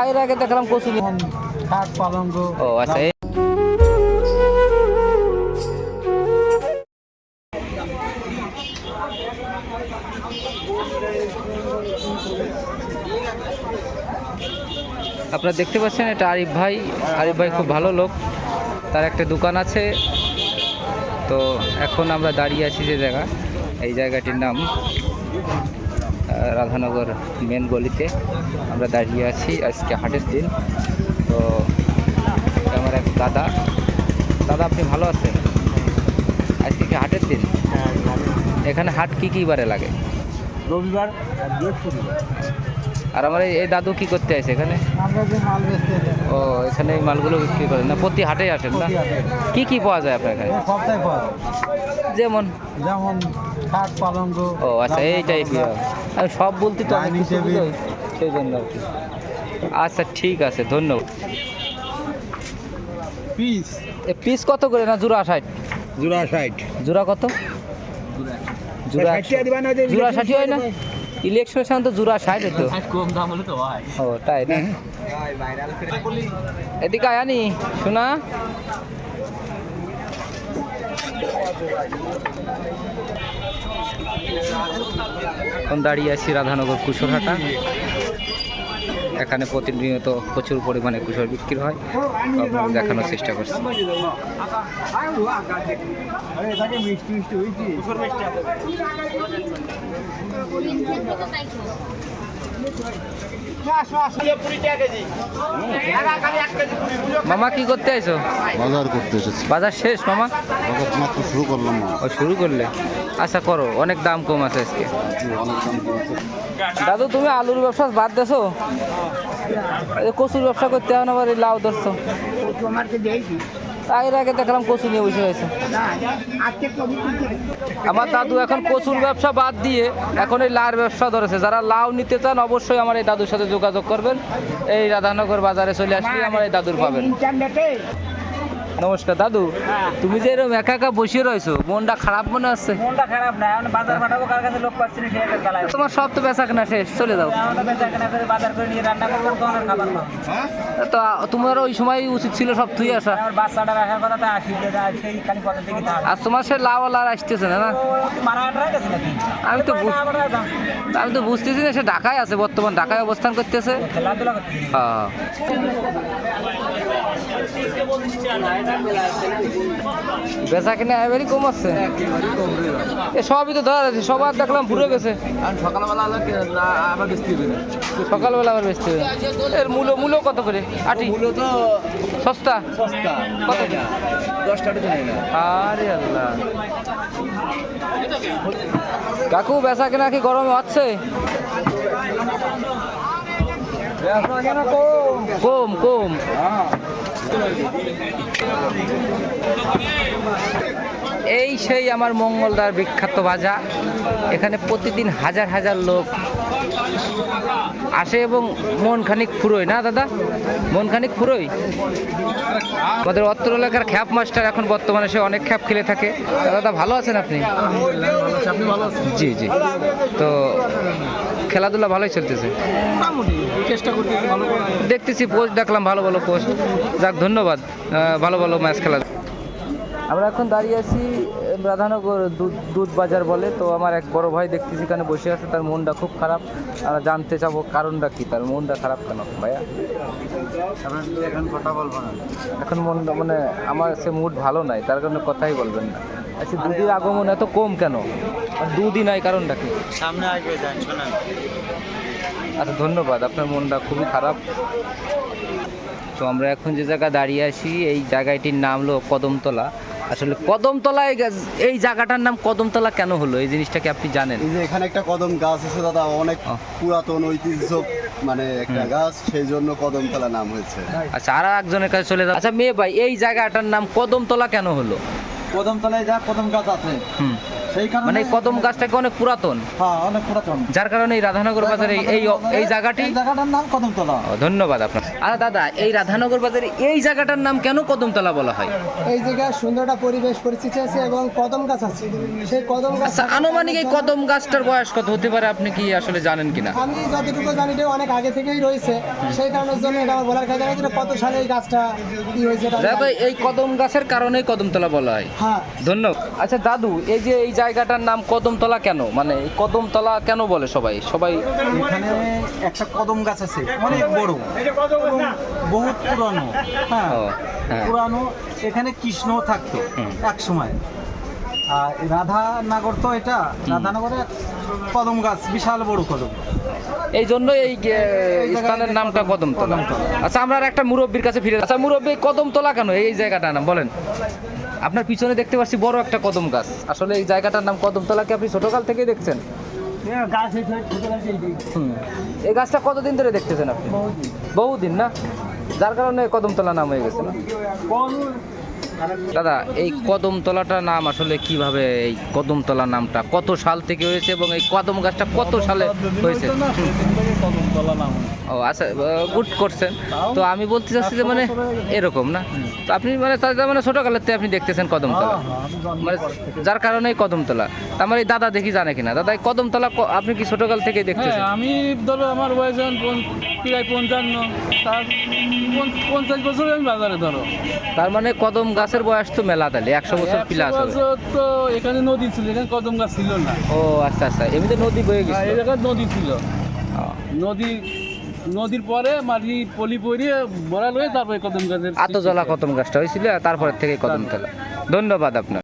আগের আগে দেখলাম কচু পালঙ্গ ও আচ্ছা আপনারা দেখতে পাচ্ছেন এটা আরিফ ভাই। আরিফ ভাই খুব ভালো লোক। তার একটা দোকান আছে। তো এখন আমরা দাঁড়িয়ে আছি যে জায়গা। এই জায়গাটির নাম রাধানগর মেন গলিতে আমরা দাঁড়িয়ে আছি আজকে হাটের দিন। তো আমার এক দাদা দাদা আপনি ভালো আছেন? আজকে কি হাটের দিন? এখানে হাট কি কী বারে লাগে? রবিবার আর আমার এই- দাদু কি করতে আছে এখানে? ও এখানে এই মালগুলো বিক্রি করেন না? প্রতি হাটেই আসেন না? হাটে। কি কি পাওয়া যায় আপনার এখানে? যায়। যেমন? যেমন খাট পালঙ্গ ও আচ্ছা এই টাইপের আমি সব বলতে তো সেই জন্য আর কি। আচ্ছা ঠিক আছে ধন্যবাদ। পিস। এ পিস কত করে না জোড়া ষাট? জোড়া ষাট। জোড়া কত? জোড়া জোড়া ষাটই হয় না? ইলেকশনের সময় তো জোড়া ষাট হতো কম দাম হলে তো হয়। ও তাই না? এদিকে আয়ানি শোনা। এখন দাঁড়িয়ে আছি রাধানগর কুশরহাটা এখানে প্রতিনিয়ত প্রচুর পরিমাণে কুশর বিক্রি হয়। আপনাদের দেখানোর চেষ্টা করছি। মামা কি করতে আইছো? বাজার করতে এসেছি। বাজার শেষ মামা? বাজার মাত্র শুরু করলাম ও শুরু করলে? আচ্ছা করো, অনেক দাম কম আছে আজকে। দাদু, তুমি আলুর ব্যবসা বাদ দেছো কচুর ব্যবসা করতে হয় না লাউ ধরছো। আগের আগে দেখলাম কচু নিয়ে বসে হয়েছে আমার দাদু এখন কচুর ব্যবসা বাদ দিয়ে এখন এই লাউর ব্যবসা ধরেছে। যারা লাউ নিতে চান, অবশ্যই আমার এই দাদুর সাথে যোগাযোগ করবেন। এই রাধানগর বাজারে চলে আসলে আমার এই দাদুর পাবেন। নমস্কার দাদু। তুমি যে এরকম একা একা বসে রয়েছো মনটা খারাপ মনে হচ্ছে? মনটা খারাপ না এখন বাজার পাঠাবো কার কাছে লোক পাচ্ছি না একটা তোমার সব তো বেচা কেনা শেষ চলে যাও। আমরা বেচা কেনা করে বাজার করে নিয়ে রান্না করব তখন খাবার তো তোমার ওই সময় উচিত ছিল সব তুই আসা। আমার বাচ্চাটা রাখার কথা তা আসি সেই খালি কথা থেকে আর তোমার সে লাউ আর আসতেছে না না? আমি তো। আমি তো বুঝতেছি না সে ঢাকায় আছে বর্তমান ঢাকায় অবস্থান করতেছে। হ্যাঁ। বেচা কিনা এবারই কম আছে। এ সবই তো ধরা আছে সবার দেখলাম পুরো গেছে। সকালবেলা আবার সকালবেলা বেচতে হবে। এর মূল্য মূল্য কত করে? আটি? মূল্য তো সস্তা? সস্তা কত? দশ টাকা আরে আল্লাহ। কাকু বেচা কেনা কি গরমে হচ্ছে? কম। কম এই সেই আমার মঙ্গলদার বিখ্যাত বাজার এখানে প্রতিদিন হাজার হাজার লোক আসে এবং মন খানিক ফুরোয় না দাদা? মন খানিক ফুরোয়? আমাদের অত্র এলাকার খ্যাপ মাস্টার এখন বর্তমানে সে অনেক খ্যাপ খেলে থাকে। দাদা ভালো আছেন আপনি? জি জি। তো খেলাধুলা ভালোই চলতেছে। চেষ্টা করতেছি ভালো দেখতেছি পোস্ট দেখলাম ভালো ভালো পোস্ট যাক ধন্যবাদ। ভালো ভালো ম্যাচ খেলা। আমরা এখন দাঁড়িয়ে আছি রাধানগর দুধ দুধ বাজার বলে। তো আমার এক বড় ভাই দেখতেছি এখানে বসে আছে তার মনটা খুব খারাপ। আমরা জানতে চাবো কারণটা কি তার মনটা খারাপ কেন ভাইয়া? এখন কথা বলব না। এখন মনটা মানে আমার সে মুড ভালো নাই তার কারণে কথাই বলবেন না। আচ্ছা দুধের আগমন এত কম কেন? আর দুধই নাই কারণটা কি? সামনে আসবে যান শোনা আচ্ছা ধন্যবাদ আপনার মনটা খুবই খারাপ। তো আমরা এখন যে জায়গায় দাঁড়িয়ে আছি এই জায়গাটির নাম হলো কদমতলা। আসলে কদমতলায় গে- এই জায়গাটার নাম কদমতলা কেন হলো? এই জিনিসটা কি আপনি জানেন? এই যে এখানে একটা কদম গাছ আছে দাদা অনেক পুরাতন ঐতিহ্য মানে একটা গাছ সেই জন্য কদমতলা নাম হয়েছে। আচ্ছা আর একজনের কাছে চলে যাও। আচ্ছা মেয়ে ভাই এই জায়গাটার নাম কদমতলা কেন হলো? কদম তলায় যা কদম গাছ আছে। সেই কারণে মানে কদম গাছটাকে অনেক পুরাতন। হ্যাঁ অনেক পুরাতন। যার কারণে এই রাধানগর বাজারে এই- এই জায়গাটি জায়গাটার নাম কদমতলা। ধন্যবাদ আপনার আচ্ছা দাদা এই রাধানগর বাজারে এই জায়গাটার নাম কেন কদমতলা বলা হয়? এই জায়গায় সুন্দর একটা পরিবেশ পরিস্থিতি আছে এবং কদম গাছ আছে। সেই কদম গাছ আচ্ছা আনুমানিক এই কদম গাছটার বয়স কত? হতে পারে আপনি কি আসলে জানেন কিনা? আমি যতটুকু জানি এটা অনেক আগে থেকেই রয়েছে। সেই কারণের জন্য এটা আমার বলার কাছে যে কত সালে এই গাছটা কি হয়েছে না। এই কদম গাছের কারণেই কদমতলা বলা হয়। হ্যাঁ। ধন্যবাদ। আচ্ছা দাদু এই যে এই জায়গাটার নাম কদমতলা কেন? মানে কদমতলা কেন বলে সবাই? সবাই এখানে একটা কদম গাছ আছে অনেক বড়। এবং বহুত পুরানো। হ্যাঁ হ্যাঁ। পুরানো। এখানে কৃষ্ণ থাকতো এক সময় আর রাধানগর তো এটা। রাধানগরে কদম গাছ বিশাল বড় কদম। এই জন্য এই স্থানের নামটা কদমতলা। আচ্ছা আমরা আর একটা মুরব্বীর কাছে ফিরে আচ্ছা মুরব্বী কদমতলা কেন? এই জায়গাটার নাম বলেন। আপনার পিছনে দেখতে পাচ্ছি বড় একটা কদম গাছ। আসলে এই জায়গাটার নাম কদমতলা কি আপনি ছোটকাল থেকেই দেখছেন? এই গাছটা কতদিন ধরে দেখতেছেন আপনি? বহুদিন। না? যার কারণে কদমতলা নাম হয়ে গেছে না? দাদা, এই কদমতলাটা নাম আসলে কীভাবে এই কদমতলা নামটা? কত সাল থেকে হয়েছে এবং এই কদম গাছটা কত সালে হয়েছে? ও আচ্ছা গুড করছেন। তো আমি বলতে চাচ্ছি যে মানে এরকম না? তো আপনি মানে তাদের মানে ছোটকালের থেকে আপনি দেখতেছেন কদমতলা? মানে যার কারণে কদমতলা। তার মানে এই দাদা দেখি জানে কিনা? দাদা কদমতলা আপনি কি ছোটকাল থেকে হ্যাঁ দেখতেছেন আমি ধরো আমার বয়স পঞ্চ- প্রায় পঞ্চান্ন। তার পঞ্চাশ বছর আমি বাজারে ধরো। তার মানে কদম গাছের বয়স তো মেলা তাহলে একশো বছর প্লাস তো এখানে নদী ছিল এখানে কদম গাছ ছিল না। ও আচ্ছা আচ্ছা এমনিতে নদী বয়ে গেছে নদী ছিল। নদী নদীর পরে মাটি পলি পরিয়ে বড়াল হয়ে তারপরে কদম গাছের জ্বলা কদম গাছটা হয়েছিল তারপর থেকে কদম খেলা। ধন্যবাদ আপনার।